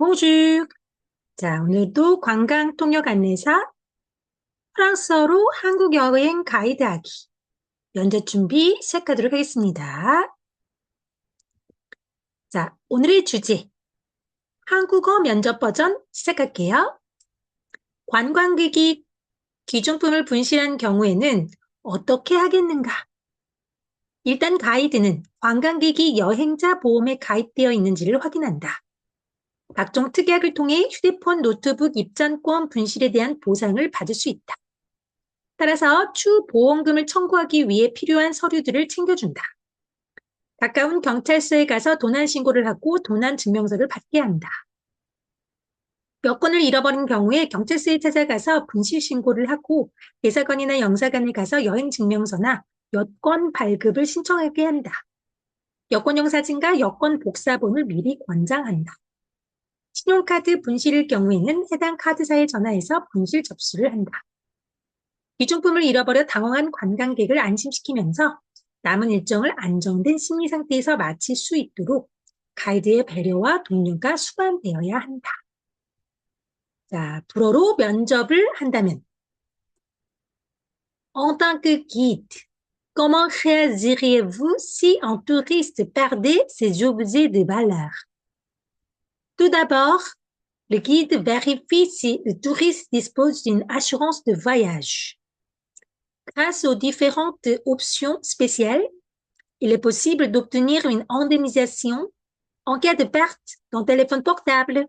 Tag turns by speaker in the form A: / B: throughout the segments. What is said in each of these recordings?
A: Bonjour. 자, 오늘도 관광 통역 안내사 프랑스어로 한국 여행 가이드하기 연재 준비 시작하도록 하겠습니다. 자, 오늘의 주제 한국어 면접 버전 시작할게요. 관광객이 귀중품을 분실한 경우에는 어떻게 하겠는가? 일단 가이드는 관광객이 여행자 보험에 가입되어 있는지를 확인한다. 각종 특약을 통해 휴대폰, 노트북, 입장권 분실에 대한 보상을 받을 수 있다. 따라서 추 보험금을 청구하기 위해 필요한 서류들을 챙겨준다. 가까운 경찰서에 가서 도난 신고를 하고 도난 증명서를 받게 한다. 여권을 잃어버린 경우에 경찰서에 찾아가서 분실 신고를 하고 대사관이나 영사관에 가서 여행 증명서나 여권 발급을 신청하게 한다. 여권용 사진과 여권 복사본을 미리 권장한다. 신용카드 분실일 경우에는 해당 카드사에 전화해서 분실 접수를 한다. 귀중품을 잃어버려 당황한 관광객을 안심시키면서 남은 일정을 안정된 심리 상태에서 마칠 수 있도록 가이드의 배려와 독려가 수반되어야 한다. 자, 불어로 면접을 한다면 En tant que guide, comment réagiriez-vous si un touriste perdait ses objets de valeur Tout d'abord, le guide vérifie si le touriste dispose d'une assurance de voyage. Grâce aux différentes options spéciales, il est possible d'obtenir une indemnisation en cas de perte d'un téléphone portable,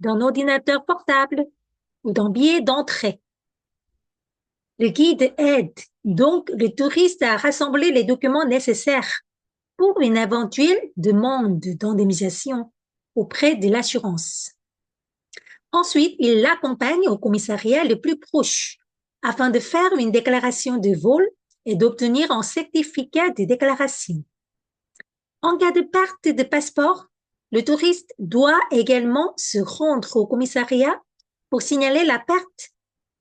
A: d'un ordinateur portable ou d'un billet d'entrée. Le guide aide donc le touriste à rassembler les documents nécessaires pour une éventuelle demande d'indemnisation auprès de l'assurance. Ensuite, il l'accompagne au commissariat le plus proche afin de faire une déclaration de vol et d'obtenir un certificat de déclaration. En cas de perte de passeport, le touriste doit également se rendre au commissariat pour signaler la perte,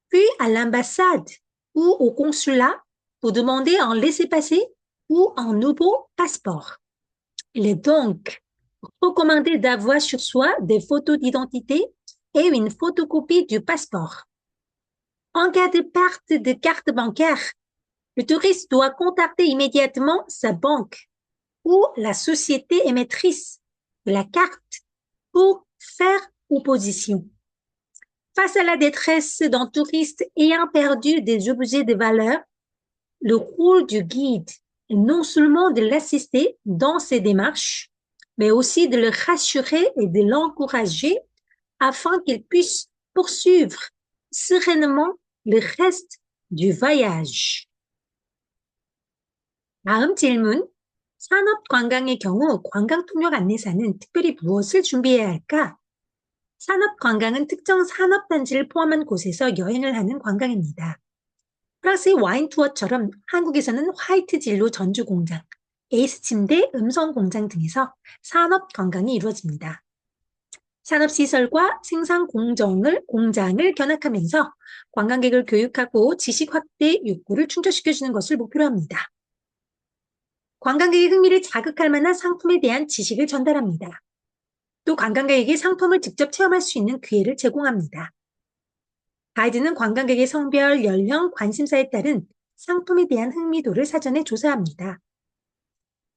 A: puis à l'ambassade ou au consulat pour demander un laissez-passer ou un nouveau passeport. Il est donc recommandé d'avoir sur soi des photos d'identité et une photocopie du passeport. En cas de perte de carte bancaire, le touriste doit contacter immédiatement sa banque ou la société émettrice de la carte pour faire opposition. Face à la détresse d'un touriste ayant perdu des objets de valeur, le rôle du guide est non seulement de l'assister dans ses démarches, mais aussi de le rassurer et de l'encourager afin qu'il puisse poursuivre sereinement le reste du voyage. 다음 질문. 산업 관광의 경우 관광 통역 안내사는 특별히 무엇을 준비해야 할까? 산업 관광은 특정 산업 단지를 포함한 곳에서 여행을 하는 관광입니다. 프랑스의 와인 투어처럼 한국에서는 화이트 진로 전주 공장, 에이스 침대, 음성 공장 등에서 산업 관광이 이루어집니다. 산업시설과 생산 공정을, 공장을 견학하면서 관광객을 교육하고 지식 확대 욕구를 충족시켜주는 것을 목표로 합니다. 관광객의 흥미를 자극할 만한 상품에 대한 지식을 전달합니다. 또 관광객에게 상품을 직접 체험할 수 있는 기회를 제공합니다. 가이드는 관광객의 성별, 연령, 관심사에 따른 상품에 대한 흥미도를 사전에 조사합니다.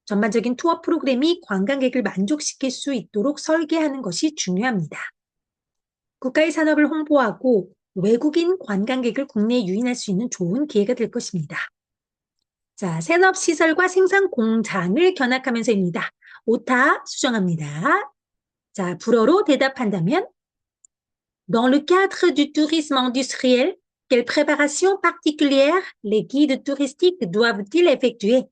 A: 전반적인 투어 프로그램이 관광객을 만족시킬 수 있도록 설계하는 것이 중요합니다. 국가의 산업을 홍보하고 외국인 관광객을 국내에 유인할 수 있는 좋은 기회가 될 것입니다. 자, 산업시설과 생산 공장을 견학하면서입니다. 오타 수정합니다. 자, 불어로 대답한다면 Dans le cadre du tourisme industriel, quelle préparation particulière les guides touristiques doivent-ils effectuer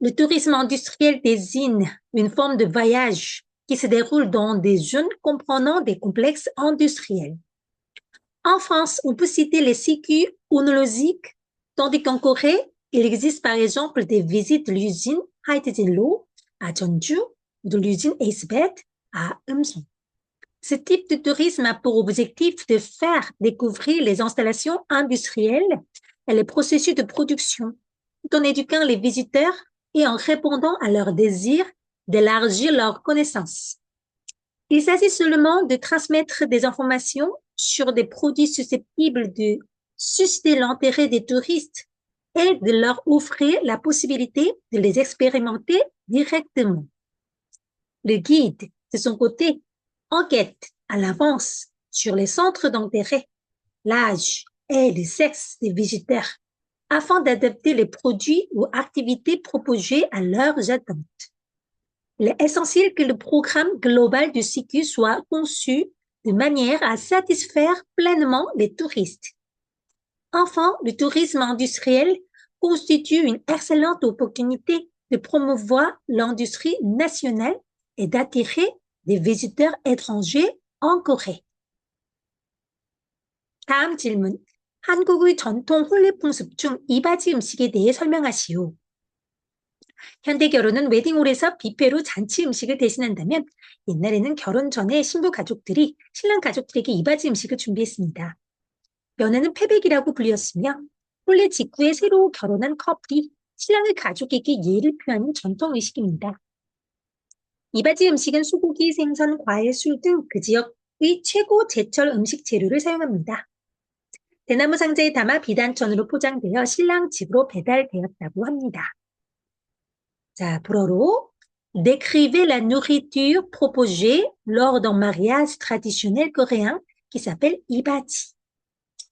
A: Le tourisme industriel désigne une forme de voyage qui se déroule dans des zones comprenant des complexes industriels. En France, on peut citer les circuits onologiques, tandis qu'en Corée, il existe par exemple des visites de l'usine Haitejinlo à Jeonju de l'usine Acebet à Eumseong. Ce type de tourisme a pour objectif de faire découvrir les installations industrielles et les processus de production, tout en éduquant les visiteurs et en répondant à leur désir d'élargir leurs connaissances. Il s'agit seulement de transmettre des informations sur des produits susceptibles de susciter l'intérêt des touristes et de leur offrir la possibilité de les expérimenter directement. Le guide, de son côté, enquête à l'avance sur les centres d'intérêt, l'âge et le sexe des visiteurs afin d'adapter les produits ou activités proposées à leurs attentes. Il est essentiel que le programme global du CQ soit conçu de manière à satisfaire pleinement les touristes. Enfin, le tourisme industriel constitue une excellente opportunité de promouvoir l'industrie nationale et d'attirer des visiteurs étrangers en Corée. 다음 질문. 한국의 전통 혼례풍습 중 이바지 음식에 대해 설명하시오. 현대 결혼은 웨딩홀에서 뷔페로 잔치 음식을 대신한다면 옛날에는 결혼 전에 신부 가족들이 신랑 가족들에게 이바지 음식을 준비했습니다. 연애는 패백이라고 불렸으며 혼례 직후에 새로 결혼한 커플이 신랑의 가족에게 예를 표하는 전통 의식입니다. 이바지 음식은 소고기, 생선, 과일, 술 등 그 지역의 최고 제철 음식 재료를 사용합니다. 대나무 상자에 담아 비단천으로 포장되어 신랑 집으로 배달되었다고 합니다. 자, 불어로 décrivez la nourriture proposée lors d'un mariage traditionnel coréen qui s'appelle ibati.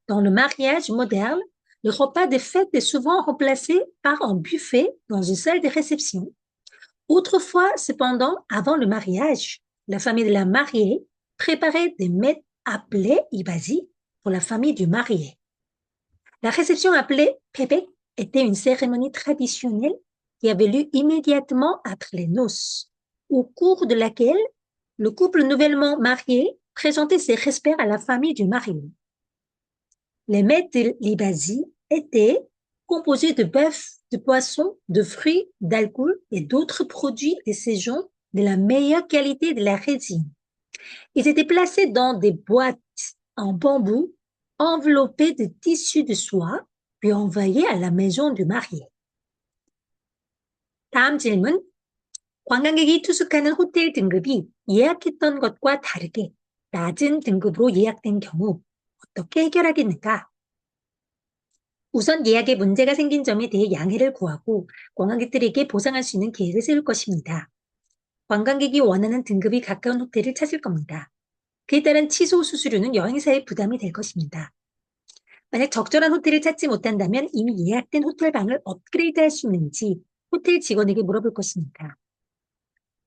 A: Dans le mariage moderne, le repas de fête est souvent remplacé par un buffet dans une salle de réception. Autrefois, cependant, avant le mariage, la famille de la mariée préparait des mets appelés ibasi la famille du marié. La réception appelée Pébé était une cérémonie traditionnelle qui avait lieu immédiatement après les noces, au cours de laquelle le couple nouvellement marié présentait ses respects à la famille du marié. Les mets de étaient composés de bœuf, de poisson, de fruits, d'alcool et d'autres produits de saison de la meilleure qualité de la résine. Ils étaient placés dans des boîtes en bambou enveloppé de tissu de soie puis envoyé à la maison du marié. 다음 질문. 관광객이 투숙하는 호텔 등급이 예약했던 것과 다르게 낮은 등급으로 예약된 경우 어떻게 해결하겠는가? 우선 예약에 문제가 생긴 점에 대해 양해를 구하고 관광객들에게 보상할 수 있는 계획을 세울 것입니다. 관광객이 원하는 등급이 가까운 호텔을 찾을 겁니다. 그에 따른 취소 수수료는 여행사의 부담이 될 것입니다. 만약 적절한 호텔을 찾지 못한다면 이미 예약된 호텔 방을 업그레이드 할 수 있는지 호텔 직원에게 물어볼 것입니다.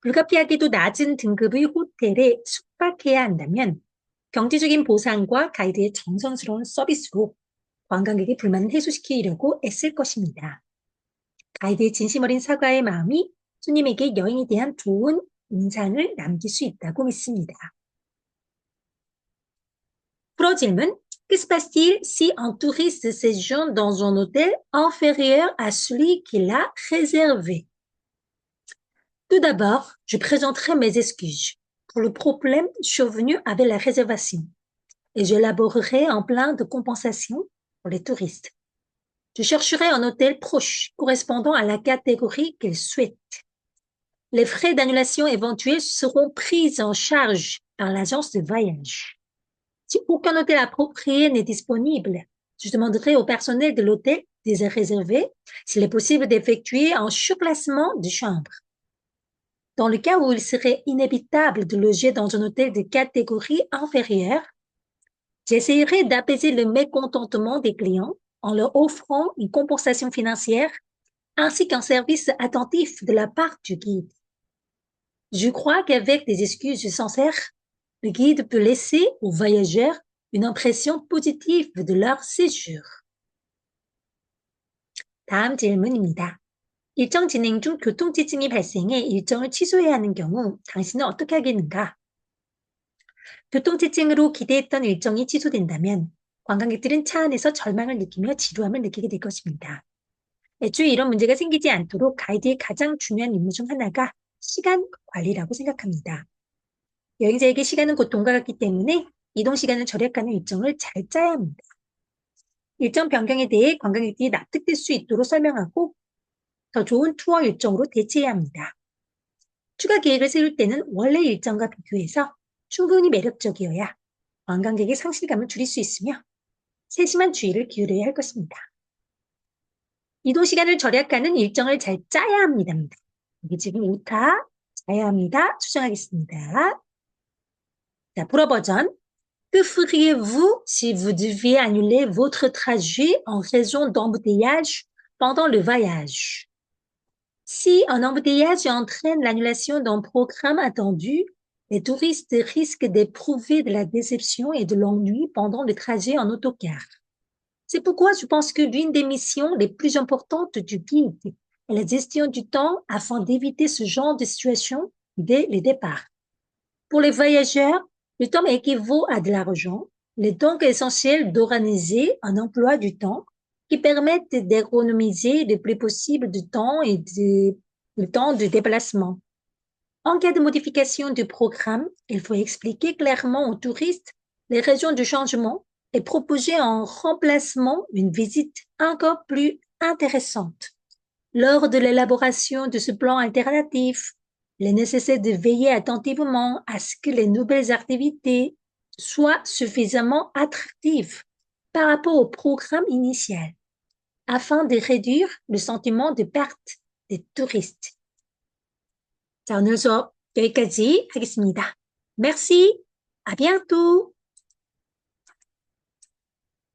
A: 불가피하게도 낮은 등급의 호텔에 숙박해야 한다면 경제적인 보상과 가이드의 정성스러운 서비스로 관광객의 불만을 해소시키려고 애쓸 것입니다. 가이드의 진심 어린 사과의 마음이 손님에게 여행에 대한 좋은 인상을 남길 수 있다고 믿습니다. Pro 질문. Que se passe-t-il si un touriste séjourne dans un hôtel inférieur à celui qu'il a réservé? Tout d'abord, je présenterai mes excuses pour le problème survenu avec la réservation et j'élaborerai un plan de compensation pour les touristes. Je chercherai un hôtel proche correspondant à la catégorie qu'ils souhaitent. Les frais d'annulation éventuels seront pris en charge par l'agence de voyage. Si aucun hôtel approprié n'est disponible, je demanderai au personnel de l'hôtel des réservés s'il est possible d'effectuer un surclassement de chambres. Dans le cas où il serait inévitable de loger dans un hôtel de catégorie inférieure, j'essaierai d'apaiser le mécontentement des clients en leur offrant une compensation financière ainsi qu'un service attentif de la part du guide. Je crois qu'avec des excuses sincères, le guide peut laisser aux voyageurs une impression positive de leur séjour. 다음 질문입니다. 일정 진행 중 교통지증이 발생해 일정을 취소해야 하는 경우 당신은 어떻게 하겠는가? 교통지증으로 기대했던 일정이 취소된다면 관광객들은 차 안에서 절망을 느끼며 지루함을 느끼게 될 것입니다. 애초에 이런 문제가 생기지 않도록 가이드의 가장 중요한 임무 중 하나가 시간 관리라고 생각합니다. 여행자에게 시간은 곧 돈과 같기 때문에 이동 시간을 절약하는 일정을 잘 짜야 합니다. 일정 변경에 대해 관광객들이 납득될 수 있도록 설명하고 더 좋은 투어 일정으로 대체해야 합니다. 추가 계획을 세울 때는 원래 일정과 비교해서 충분히 매력적이어야 관광객의 상실감을 줄일 수 있으며 세심한 주의를 기울여야 할 것입니다. 이동 시간을 절약하는 일정을 잘 짜야 합니다. 여기 지금 오타 짜야 합니다. 수정하겠습니다. La proposition, que feriez-vous si vous deviez annuler votre trajet en raison d'embouteillage pendant le voyage? Si un embouteillage entraîne l'annulation d'un programme attendu, les touristes risquent d'éprouver de la déception et de l'ennui pendant le trajet en autocar. C'est pourquoi je pense que l'une des missions les plus importantes du guide est la gestion du temps afin d'éviter ce genre de situation dès le départ. Pour les voyageurs, le temps équivaut à de l'argent. Il est donc essentiel d'organiser un emploi du temps qui permette d'économiser le plus possible de temps et le temps de déplacement. En cas de modification du programme, il faut expliquer clairement aux touristes les raisons du changement et proposer en remplacement une visite encore plus intéressante. Lors de l'élaboration de ce plan alternatif, il est nécessaire de veiller attentivement à ce que les nouvelles activités soient suffisamment attractives par rapport au programme initial, afin de réduire le sentiment de perte des touristes. 자, 오늘 수업 여기까지 하겠습니다. Merci, à bientôt!